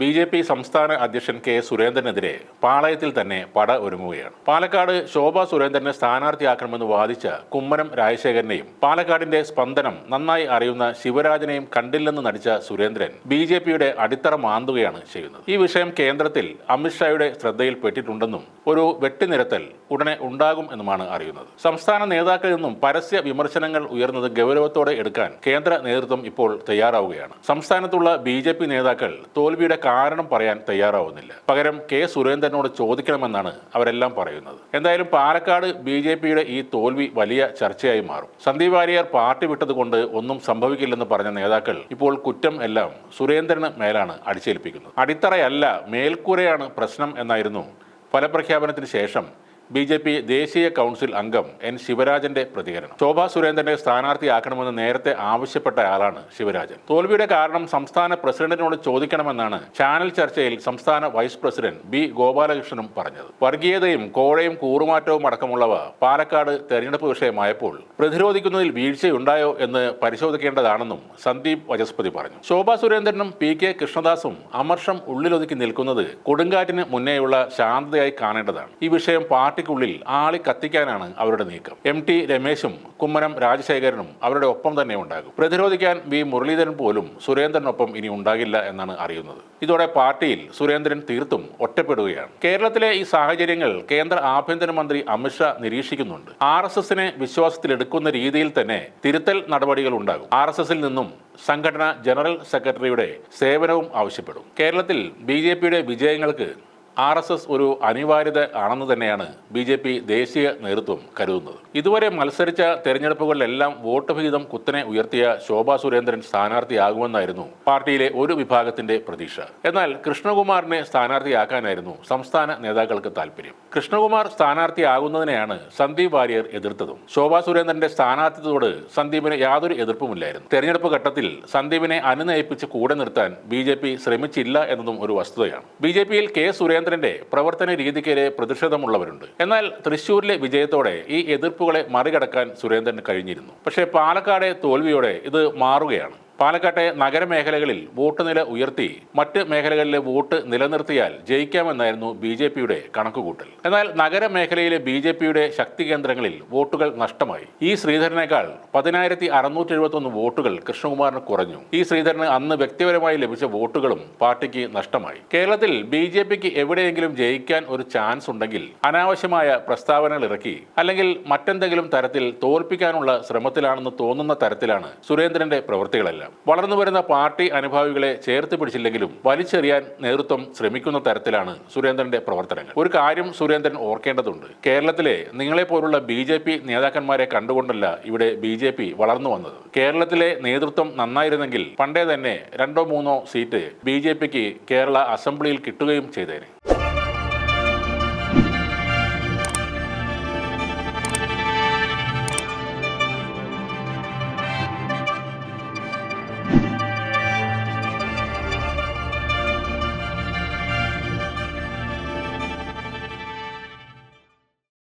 B J P സംസ്ഥാന അധ്യക്ഷൻ K സുരേന്ദ്രനെതിരെ പാളയത്തിൽ തന്നെ പട ഒരുങ്ങുകയാണ്. പാലക്കാട് ശോഭ സുരേന്ദ്രനെ സ്ഥാനാർത്ഥിയാക്കണമെന്ന് വാദിച്ച കുമ്മനം രാജശേഖരനെയും പാലക്കാടിന്റെ സ്പന്ദനം നന്നായി അറിയുന്ന ശിവരാജനെയും കണ്ടില്ലെന്ന് നടിച്ച സുരേന്ദ്രൻ ബി ജെ പിയുടെ അടിത്തറ മാന്തുകയാണ് ചെയ്യുന്നത്. ഈ വിഷയം കേന്ദ്രത്തിൽ അമിത്ഷായുടെ ശ്രദ്ധയിൽപ്പെട്ടിട്ടുണ്ടെന്നും ഒരു വെട്ടിനിരത്തൽ ഉടനെ ഉണ്ടാകും എന്നുമാണ് അറിയുന്നത്. സംസ്ഥാന നേതാക്കളിൽ നിന്നും പരസ്യ വിമർശനങ്ങൾ ഉയർന്നത് ഗൗരവത്തോടെ എടുക്കാൻ കേന്ദ്ര നേതൃത്വം ഇപ്പോൾ തയ്യാറാവുകയാണ്. സംസ്ഥാനത്തുള്ള ബി നേതാക്കൾ തോൽവിയുടെ കാരണം പറയാൻ തയ്യാറാവുന്നില്ല. പകരം കെ സുരേന്ദ്രനോട് ചോദിക്കണമെന്നാണ് അവരെല്ലാം പറയുന്നത്. എന്തായാലും പാലക്കാട് ബി ജെ പിയുടെ ഈ തോൽവി വലിയ ചർച്ചയായി മാറും. സന്ദീപ് വാര്യർ പാർട്ടി വിട്ടതുകൊണ്ട് ഒന്നും സംഭവിക്കില്ലെന്ന് പറഞ്ഞ നേതാക്കൾ ഇപ്പോൾ കുറ്റം എല്ലാം സുരേന്ദ്രന് മേലാണ് അടിച്ചേൽപ്പിക്കുന്നത്. അടിത്തറയല്ല മേൽക്കൂരയാണ് പ്രശ്നം എന്നായിരുന്നു ഫലപ്രഖ്യാപനത്തിന് ശേഷം ബി ജെ പി ദേശീയ കൗൺസിൽ അംഗം എൻ ശിവരാജന്റെ പ്രതികരണം. ശോഭാ സുരേന്ദ്രനെ സ്ഥാനാർത്ഥിയാക്കണമെന്ന് നേരത്തെ ആവശ്യപ്പെട്ടയാളാണ് ശിവരാജൻ. തോൽവിയുടെ കാരണം സംസ്ഥാന പ്രസിഡന്റിനോട് ചോദിക്കണമെന്നാണ് ചാനൽ ചർച്ചയിൽ സംസ്ഥാന വൈസ് പ്രസിഡന്റ് ബി ഗോപാലകൃഷ്ണനും പറഞ്ഞത്. വർഗീയതയും കോഴയും കൂറുമാറ്റവും അടക്കമുള്ളവ പാലക്കാട് തെരഞ്ഞെടുപ്പ് വിഷയമായപ്പോൾ പ്രതിരോധിക്കുന്നതിൽ വീഴ്ചയുണ്ടായോ എന്ന് പരിശോധിക്കേണ്ടതാണെന്നും സന്ദീപ് വചസ്പതി പറഞ്ഞു. ശോഭാ സുരേന്ദ്രനും പി കെ കൃഷ്ണദാസും അമർഷം ഉള്ളിലൊതുക്കി നിൽക്കുന്നത് കൊടുങ്കാറ്റിന് മുന്നേയുള്ള ശാന്തതയായി കാണേണ്ടതാണ്. ഈ വിഷയം പാർട്ടിക്കുള്ളിൽ ആളി കത്തിക്കാനാണ് അവരുടെ നീക്കം. എം ടി രമേശും കുമ്മനം രാജശേഖരനും അവരുടെ ഒപ്പം തന്നെ ഉണ്ടാകും. പ്രതിരോധിക്കാൻ വി മുരളീധരൻ പോലും സുരേന്ദ്രനൊപ്പം ഇനി ഉണ്ടാകില്ല എന്നാണ് അറിയുന്നത്. ഇതോടെ പാർട്ടിയിൽ സുരേന്ദ്രൻ തീർത്തും ഒറ്റപ്പെടുകയാണ്. കേരളത്തിലെ ഈ സാഹചര്യങ്ങൾ കേന്ദ്ര ആഭ്യന്തരമന്ത്രി അമിത്ഷാ നിരീക്ഷിക്കുന്നുണ്ട്. ആർ എസ് എസിനെ വിശ്വാസത്തിലെടുക്കുന്ന രീതിയിൽ തന്നെ തിരുത്തൽ നടപടികൾ ഉണ്ടാകും. ആർ എസ് എസിൽ നിന്നും സംഘടന ജനറൽ സെക്രട്ടറിയുടെ സേവനവും ആവശ്യപ്പെടും. കേരളത്തിൽ ബി ജെ പിയുടെ വിജയങ്ങൾക്ക് ആർ എസ് എസ് ഒരു അനിവാര്യത ആണെന്ന് തന്നെയാണ് ബി ജെ പി ദേശീയ നേതൃത്വം കരുതുന്നത്. ഇതുവരെ മത്സരിച്ച തെരഞ്ഞെടുപ്പുകളിലെല്ലാം വോട്ട് വിഹിതം കുത്തനെ ഉയർത്തിയ ശോഭാ സുരേന്ദ്രൻ സ്ഥാനാർത്ഥിയാകുമെന്നായിരുന്നു പാർട്ടിയിലെ ഒരു വിഭാഗത്തിന്റെ പ്രതീക്ഷ. എന്നാൽ കൃഷ്ണകുമാറിനെ സ്ഥാനാർത്ഥിയാക്കാനായിരുന്നു സംസ്ഥാന നേതാക്കൾക്ക് താല്പര്യം കൃഷ്ണകുമാർ സ്ഥാനാർത്ഥിയാകുന്നതിനെയാണ് സന്ദീപ് വാര്യർ എതിർത്തതും. ശോഭാ സുരേന്ദ്രന്റെ സ്ഥാനാർത്ഥിത്വത്തോട് സന്ദീപിന് യാതൊരു എതിർപ്പുമില്ലായിരുന്നു. തെരഞ്ഞെടുപ്പ് ഘട്ടത്തിൽ സന്ദീപിനെ അനുനയിപ്പിച്ച് കൂടെ നിർത്താൻ ബി ശ്രമിച്ചില്ല എന്നതും ഒരു വസ്തുതയാണ്. ബി ജെ പിയിൽ കെ സുരേന്ദ്രന്റെ പ്രവർത്തന രീതിക്കെതിരെ പ്രതിഷേധമുള്ളവരുണ്ട്. എന്നാൽ തൃശൂരിലെ വിജയത്തോടെ ഈ എതിർപ്പുകളെ മറികടക്കാൻ സുരേന്ദ്രന് കഴിഞ്ഞിരുന്നു. പക്ഷേ പാലക്കാടെ തോൽവിയോടെ ഇത് മാറുകയാണ്. പാലക്കാട്ടെ നഗരമേഖലകളിൽ വോട്ട് നില ഉയർത്തി മറ്റ് മേഖലകളിലെ വോട്ട് നിലനിർത്തിയാൽ ജയിക്കാമെന്നായിരുന്നു ബി ജെ പിയുടെ കണക്കുകൂട്ടൽ. എന്നാൽ നഗരമേഖലയിലെ ബി ജെ പിയുടെ ശക്തി കേന്ദ്രങ്ങളിൽ വോട്ടുകൾ നഷ്ടമായി. ഈ ശ്രീധരനേക്കാൾ പതിനായിരത്തി അറുന്നൂറ്റി എഴുപത്തൊന്ന് വോട്ടുകൾ കൃഷ്ണകുമാറിന് കുറഞ്ഞു. ഈ ശ്രീധരന് അന്ന് വ്യക്തിപരമായി ലഭിച്ച വോട്ടുകളും പാർട്ടിക്ക് നഷ്ടമായി. കേരളത്തിൽ ബി ജെ പിക്ക് എവിടെയെങ്കിലും ജയിക്കാൻ ഒരു ചാൻസ് ഉണ്ടെങ്കിൽ അനാവശ്യമായ പ്രസ്താവനകൾ ഇറക്കി അല്ലെങ്കിൽ മറ്റെന്തെങ്കിലും തരത്തിൽ തോൽപ്പിക്കാനുള്ള ശ്രമത്തിലാണെന്ന് തോന്നുന്ന തരത്തിലാണ് സുരേന്ദ്രന്റെ പ്രവൃത്തികളെല്ലാം. വളർന്നു വരുന്ന പാർട്ടി അനുഭാവികളെ ചേർത്ത് പിടിച്ചില്ലെങ്കിലും വലിച്ചെറിയാൻ നേതൃത്വം ശ്രമിക്കുന്ന തരത്തിലാണ് സുരേന്ദ്രന്റെ പ്രവർത്തനങ്ങൾ. ഒരു കാര്യം സുരേന്ദ്രൻ ഓർക്കേണ്ടതുണ്ട്. കേരളത്തിലെ നിങ്ങളെപ്പോലുള്ള ബി ജെ പി നേതാക്കന്മാരെ കണ്ടുകൊണ്ടല്ല ഇവിടെ ബി ജെ പി വളർന്നു വന്നത്. കേരളത്തിലെ നേതൃത്വം നന്നായിരുന്നെങ്കിൽ പണ്ടേ തന്നെ രണ്ടോ മൂന്നോ സീറ്റ് ബി ജെ പിക്ക് കേരള അസംബ്ലിയിൽ കിട്ടുകയും ചെയ്തേനെ.